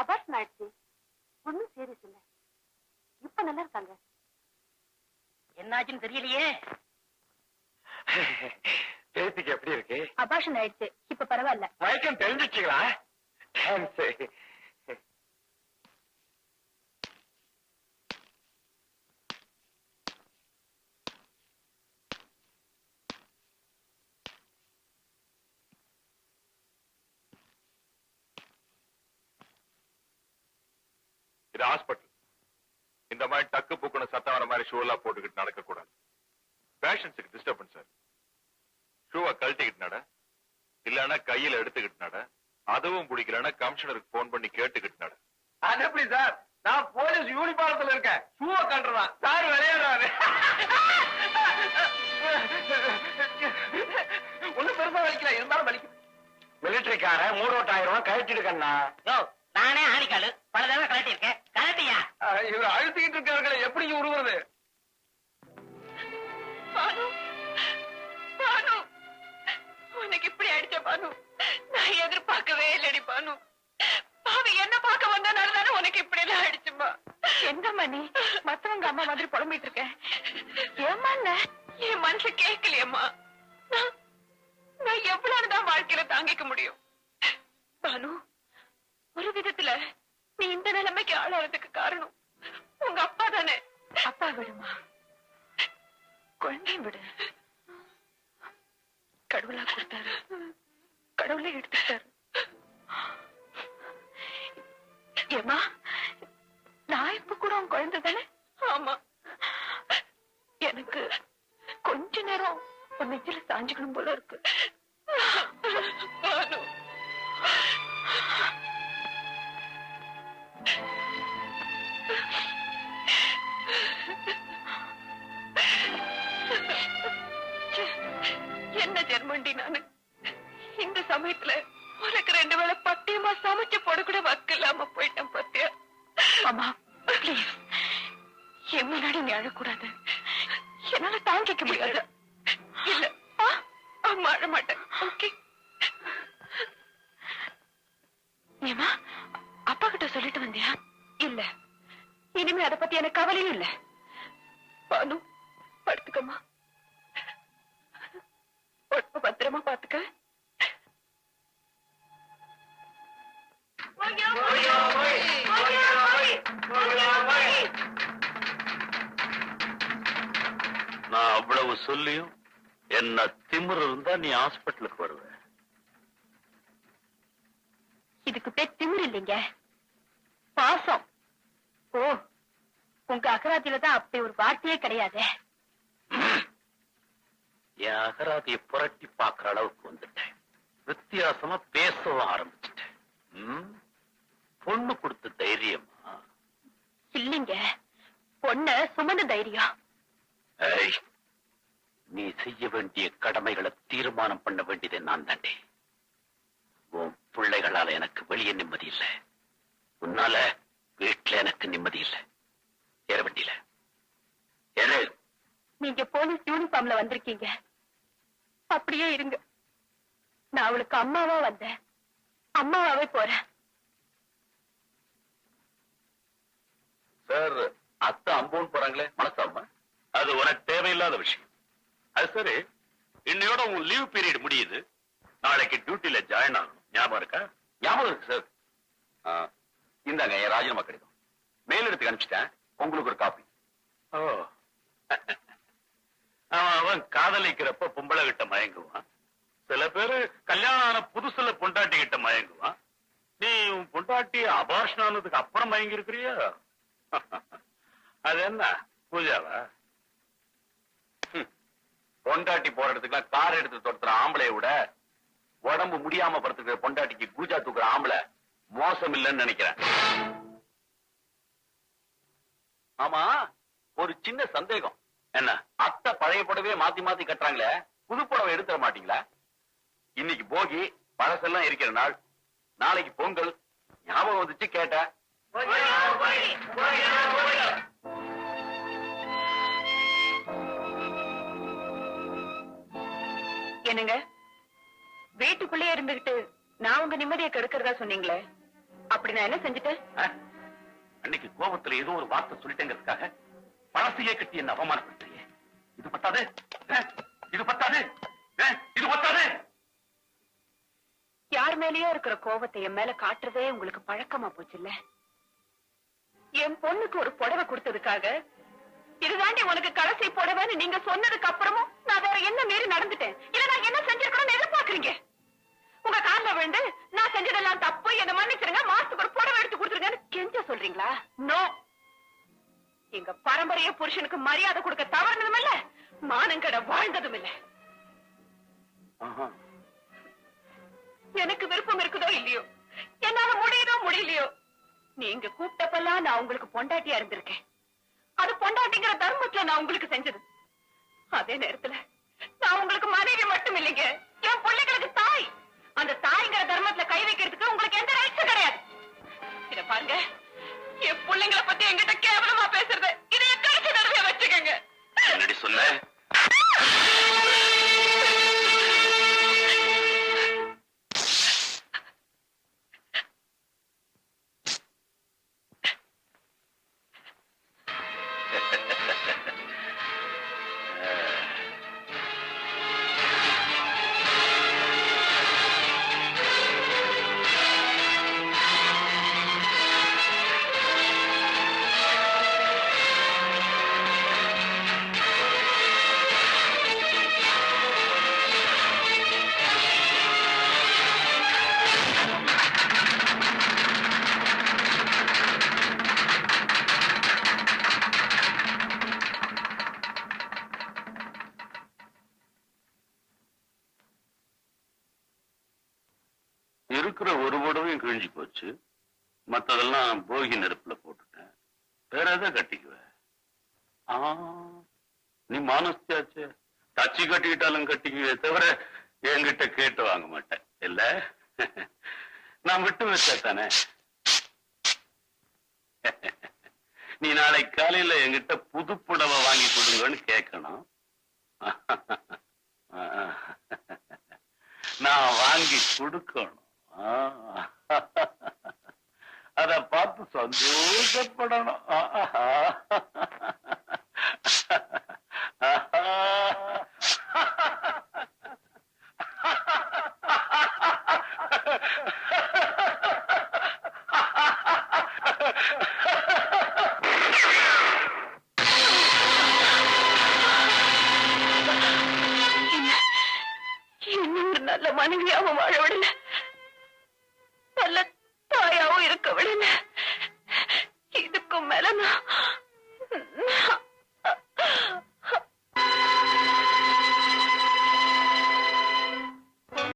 Abortion ஆயிடுச்சு ஒன்னும் serious இல்ல. இப்ப நல்லா இருக்காங்க. என்னாச்சுன்னு தெரியலையே. பேத்திக்கு எப்படி இருக்கு? அபார்ஷன் ஆயிடுச்சு. இப்ப பரவாயில்ல. மயக்கம் தெரிஞ்சிச்சுங்களா இது ஹாஸ்பிட்டல் இந்த மாதிரி டக்கு புக்குன சத்தம் வர மாதிரி ஷூ எல்லாம் போட்டுக்கிட்டு நடக்க கூடாது பேஷன்ஸுக்கு டிஸ்டர்பன்ஸ் சார் ஷூவை கழட்டிக்கிட்டு நட. இல்லன்னா கையில எடுத்துக்கிட்டு நட. அதுவும் பிடிக்கலன்னா கமிஷனருக்கு போன் பண்ணி கேட்டுக்கிட்டு நட. அது எப்படி சார் நான் போலீஸ் யூனிஃபார்ம்ல இருக்கேன். ஷூவை கட்டுறான் சார் விளையாடுறாரு. ஒண்ணும் பெருசா வலிக்கல. இருந்தாலும் வலிக்கும். மிலிட்டரிக்கார மூடோட்டாயிரம் கழிச்சிட்டு கண்ணா. யோ நானே ஆணிக்காலு. பல தடவை கலட்டியா இவர் அழுத்திக்கிட்டு இருக்கார்களை எப்படி பானு உனக்கு இப்படி அடிச்ச பானு நான் எதிர்பார்க்கவே இல்லடி பானு. பாவி என்ன பார்க்க வந்தனால தானே உனக்கு இப்படி எல்லாம் அடிச்சுமா? என்னம்மா நீ? மத்தவங்க அம்மா மாதிரி புலம்பிட்டு இருக்க. ஏமா என் மனசு கேட்கலையம்மா. நான் நான் எவ்வளவு தான் வாழ்க்கையில தாங்கிக்க முடியும்? கடவுளா கொடுத்தாரு கடவுளே எடுத்துட்டாரு. ஏமா நான் இப்ப கூட உன் குழந்தை தானே? ஆமா. எனக்கு கொஞ்ச நேரம் உன் நெஞ்சில சாஞ்சுக்கணும் போல இருக்கு. சமயத்துல உனக்கு ரெண்டு வேளை பத்தியமா சமைச்சு போட கூட வக்கு இல்லாம போயிட்டேன் பத்தியா? அம்மா ப்ளீஸ் என் முன்னாடி நீ அழக்கூடாது. என்னால தாங்கிக்க முடியாது. இல்ல. அம்மா அழ மாட்டேன். ஓகே ஏமா அப்பா கிட்ட சொல்லிட்டு வந்தியா? இல்ல. இனிமே அத பத்தி எனக்கு கவலையும் இல்ல. பானு படுத்துக்கம்மா. உடம்ப பத்திரமா பாத்துக்க. சொல்லியும் என்ன திமிரு இருந்தா நீ ஹாஸ்பிட்டலுக்கு வருவ. இதுக்கு பேர் திமிர் இல்லைங்க. பாசம். ஓ உங்க அகராதியில தான் அப்படி ஒரு வார்த்தையே கிடையாது. என் அகராதியை புரட்டி பார்க்கிற அளவுக்கு வந்துட்டேன். வித்தியாசமா பேசவும் ஆரம்பிச்சிட்டேன்? பொண்ணு கொடுத்த தைரியமா? இல்லைங்க. பொண்ணு சுமந்த தைரியம். வேண்டியது நான் தாண்டே. உன் பிள்ளைகளால எனக்கு வெளியே நிம்மதி இல்லை. உன்னால வீட்டுல எனக்கு நிம்மதி இல்லை. ஏற வண்டியில. ஏறு. நீங்க போலீஸ் யூனிஃபார்ம்ல வந்திருக்கீங்க. அப்படியே இருங்க. நான் அவளுக்கு அம்மாவா வந்தேன். அம்மாவாவே போறேன். சார் அத்தை அம்போன் போறாங்களே மனசாம அது உனக்கு தேவையில்லாத விஷயம். அது சரி இன்னையோட உன் லீவ் பீரியட் முடியுது. நாளைக்கு டியூட்டில ஜாயின் ஆகணும். ஞாபகம் இருக்கா? ஞாபகம் இருக்கு சார் இந்தாங்க என் ராஜினாமா கடிதம். மேல் எடுத்து அனுப்பிச்சிட்டேன். உங்களுக்கு ஒரு காப்பி ஓ. அவன் காதலிக்கிறப்ப பொம்பளை கிட்ட மயங்குவான். சில பேரு கல்யாணம் ஆன புதுசுல பொண்டாட்டி கிட்ட மயங்குவான். நீ உன் பொண்டாட்டி அபார்ஷன் ஆனதுக்கு அப்புறம் மயங்கி இருக்கிறியா அது என்ன? பூஜாவா? பொண்டாட்டி போற இடத்துக்குலாம் கார் எடுத்து தொடுத்துற ஆம்பளை விட உடம்பு முடியாம படுத்துக்கிற பொண்டாட்டிக்கு பூஜா தூக்குற ஆம்பளை மோசம் இல்லைன்னு நினைக்கிறேன். ஆமா ஒரு சின்ன சந்தேகம். என்ன? அத்தை பழைய புடவையே மாத்தி மாத்தி கட்டுறாங்களே புது புடவை எடுத்துட மாட்டீங்களா? இன்னைக்கு போகி பழசெல்லாம் இருக்கிற நாள். நாளைக்கு பொங்கல். ஞாபகம் வந்துச்சு கேட்டேன். என்னங்க வீட்டுக்குள்ளே இருந்துகிட்டு நான் உங்க நிம்மதியை கெடுக்கிறதா சொன்னீங்களே அப்படி நான் என்ன செஞ்சுட்டேன்? அன்னைக்கு கோபத்துல ஏதோ ஒரு வார்த்தை சொல்லிட்டேங்கிறதுக்காக பழசையே கட்டி என்ன அவமானப்படுத்துறியே இது பத்தாது? இது பத்தாது? இது பத்தாது யார் மேலயோ இருக்கிற கோவத்தை என் மேல காட்டுறதே உங்களுக்கு பழக்கமா போச்சுல்ல என் பொண்ணுக்கு ஒரு புடவை கொடுத்ததுக்காக இதுதாண்டி உனக்கு கடைசி புடவைன்னு நீங்க சொன்னதுக்கு அப்புறமும் நான் வேற என்ன மீறி நடந்துட்டேன்? இல்ல நான் என்ன செஞ்சிருக்கணும்னு எதிர்பார்க்கறீங்க? உங்க கால்ல விழுந்து நான் செஞ்சதெல்லாம் தப்பு என்ன மன்னிச்சிருங்க மாசத்துக்கு ஒரு புடவை எடுத்து கொடுத்துருங்கன்னு கெஞ்ச சொல்றீங்களா? நோ எங்க பரம்பரைய புருஷனுக்கு மரியாதை கொடுக்க தவறுனதும் இல்ல மானங்கட வாழ்ந்ததும் இல்ல. எனக்கு விருப்பம் இருக்குதோ இல்லையோ? என்னால முடியுதோ முடியலையோ? நீங்க கூப்பிட்டப்பெல்லாம் நான் உங்களுக்கு பொண்டாட்டியா இருந்திருக்கேன். அது பொண்டாட்டிங்கிற தர்மத்துல நான் உங்களுக்கு செஞ்சது. அதே நேரத்துல நான் உங்களுக்கு மனைவி மட்டும் இல்லைங்க. என் பிள்ளைகளுக்கு தாய். அந்த தாய்ங்கிற தர்மத்துல கை வைக்கிறதுக்கு உங்களுக்கு எந்த ரைட்ஸும் கிடையாது. இத பாருங்க. என் பிள்ளைங்களை பத்தி என்கிட்ட கேவலமா பேசுறது. இதை என் கடைசி தடவையா வச்சுக்கோங்க. இருக்கிற ஒரு புடவையும் கிழிஞ்சு போச்சு. மத்ததெல்லாம் போகி நெருப்புல போட்டுட்டேன். வேற எதை கட்டிக்குவ? ஆ, நீ மானஸ்தியாச்சு. தச்சு கட்டிக்கிட்டாலும் கட்டிக்குவே தவிர என்கிட்ட கேட்டு வாங்க மாட்டேன். இல்ல? நான் விட்டு வச்சா தானே? நீ நாளைக்கு காலையில என்கிட்ட புது புடவை வாங்கி கொடுங்கன்னு கேட்கணும். நான் வாங்கி கொடுக்கணும். அத பார்த்து சந்தோஷப்படணும். என்ன ஒரு நல்ல மனைவியாவும் வாழ விடல? நல்ல தாயாவும் இருக்கவில்லை இதுக்கும் மேல நான்